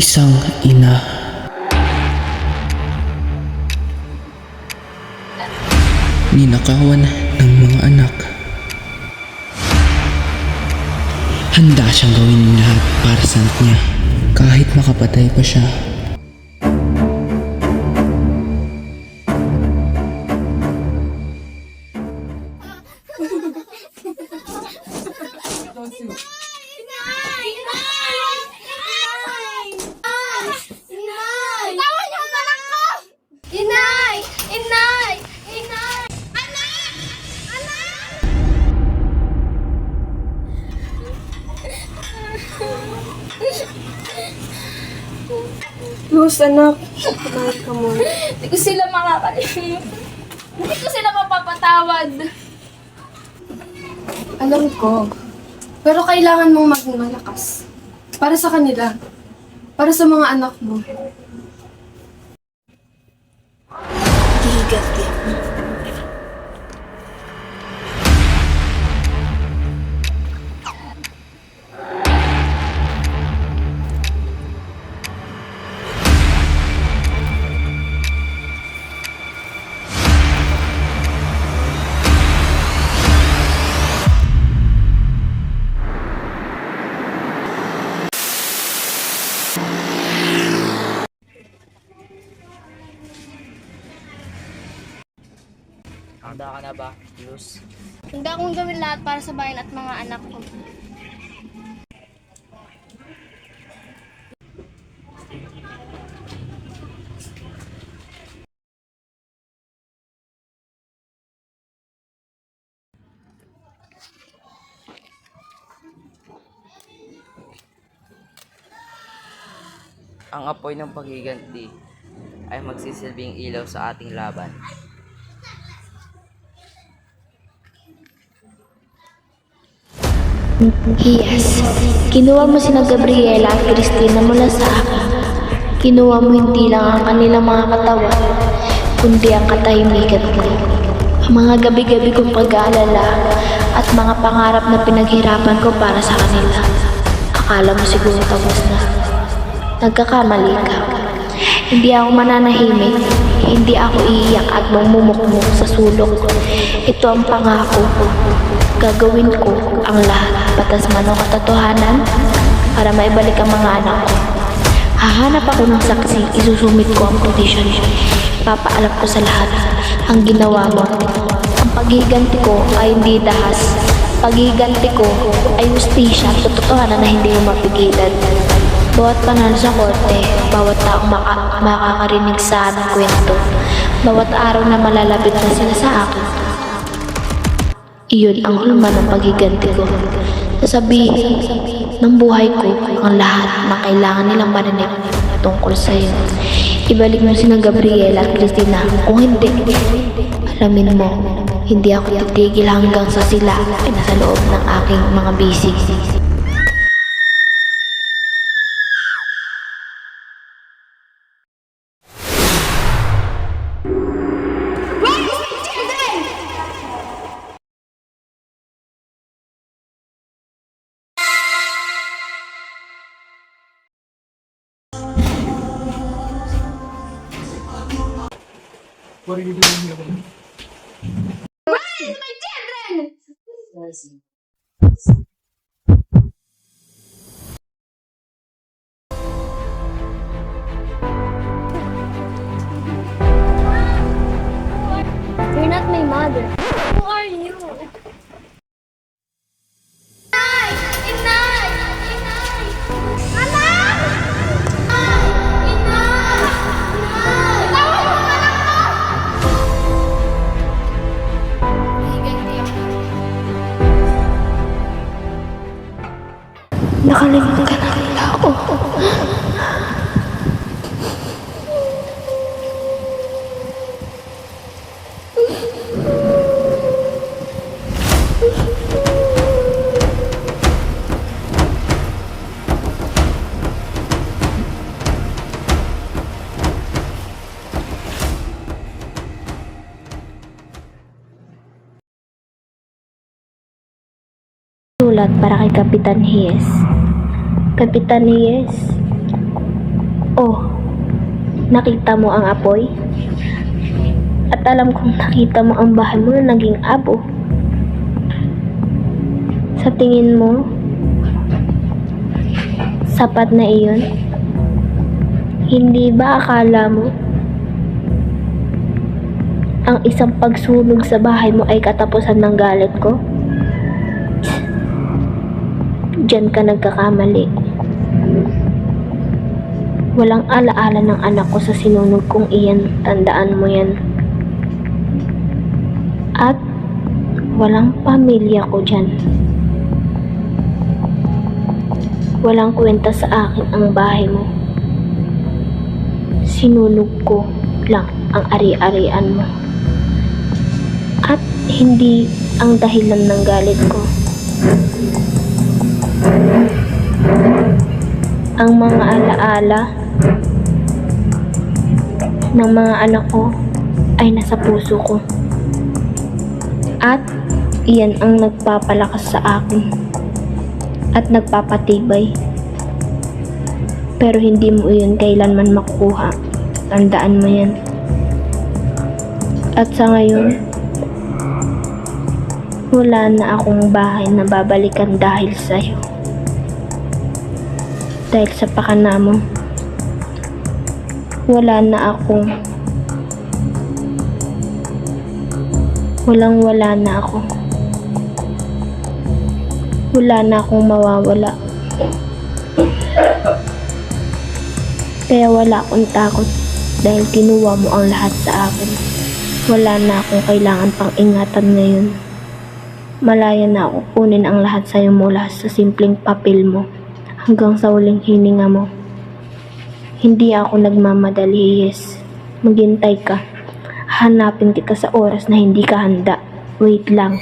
Isang ina. Ninakawan ng mga anak. Handa siyang gawin lahat para sa anak niya. Kahit makapatay pa siya. Luz, anak. Kumain ka mo. Hindi ko sila makakalimutan. Hindi ko sila mapapatawad. Alam ko. Pero kailangan mong maging malakas. Para sa kanila. Para sa mga anak mo. Handa ka na ba, Luz? Handa akong gawin lahat para sa bayan at mga anak ko. Ang apoy ng paghiganti ay magsisilbing ilaw sa ating laban. Yes. Kinuha mo sina Gabriela at Christina mula sa akin. Kinuha mo hindi lang ang kanilang mga katawan, kundi ang katahimikan ko. Ang mga gabi-gabi kong pag-aalala at mga pangarap na pinaghirapan ko para sa kanila. Akala mo siguro tapos na. Nagkakamali ka. Hindi ako mananahimik. Hindi ako iiyak at mamumukmuk sa sulok. Ito ang pangako ko. Gagawin ko ang lahat patas man o katotohanan para maibalik ang mga anak ko. Hahanap ako ng saksi, isusumit ko ang petition. Papaalam ko sa lahat ang ginawa mo. Ang paghiganti ko ay hindi dahas. Paghiganti ko ay justisya at totohanan na hindi mo mapigilan. Bawat panalo sa korte, bawat taong maka- makakarinig sa ng kwento, bawat araw na malalapit na sila sa akin, iyon ang hulma ng paghiganti ko. Sasabihin ng buhay ko ang lahat na kailangan nilang marinig tungkol sa iyo. Ibalik mo sina Gabriela at Christina. Kung hindi, alamin mo, hindi ako titigil hanggang sa sila ay nasa loob ng aking mga bisig. What are you doing here? Where is my children? You're not my mother. Sulat para kay Kapitan Hies. Kapitan Hies, Oh, nakita mo ang apoy? At alam kong nakita mo ang bahay mo na naging abo. Sa tingin mo, sapat na iyon? Hindi ba akala mo ang isang pagsunog sa bahay mo ay katapusan ng galit ko? Diyan ka nagkakamali. Walang alaala ng anak ko sa sinunog kong iyan. Tandaan mo yan. At walang pamilya ko dyan. Walang kwenta sa akin ang bahay mo. Sinunog ko lang ang ari-arian mo. At hindi ang dahilan ng galit ko. Ang mga alaala ng mga anak ko ay nasa puso ko. At iyan ang nagpapalakas sa akin at nagpapatibay. Pero hindi mo iyon kailanman makukuha. Tandaan mo yan. At sa ngayon, wala na akong bahay na babalikan dahil sa'yo. Dahil sa pakana mo, wala na akong walang wala na ako. Wala na akong mawawala. Kaya wala akong takot dahil kinuha mo ang lahat sa akin. Wala na akong kailangan pang ingatan ngayon. Malaya na ako kunin ang lahat sa'yo mula sa simpleng papel mo hanggang sa huling hininga mo. Hindi ako nagmamadali, yes. Maghintay ka. Hanapin kita sa oras na hindi ka handa. Wait lang.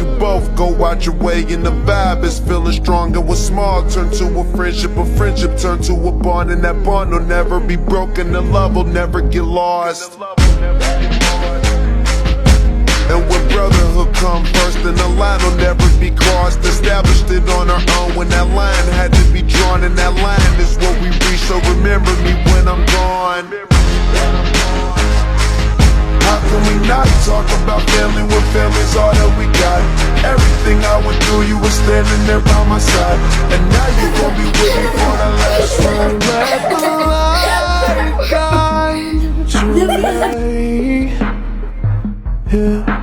You both go out your way and the vibe is feeling strong and what's small turn to a friendship, a friendship turn to a bond and that bond will never be broken, the love will never get lost. And when brotherhood come first, then the line will never be crossed. Established it on our own when that line had to be drawn, and that line is what we reach. So remember me when I'm gone. How can we not talk about family when family's all that we got? Everything I went through, you were standing there by my side. And now you gon' be with me for the last ride. Let the light guide your way Yeah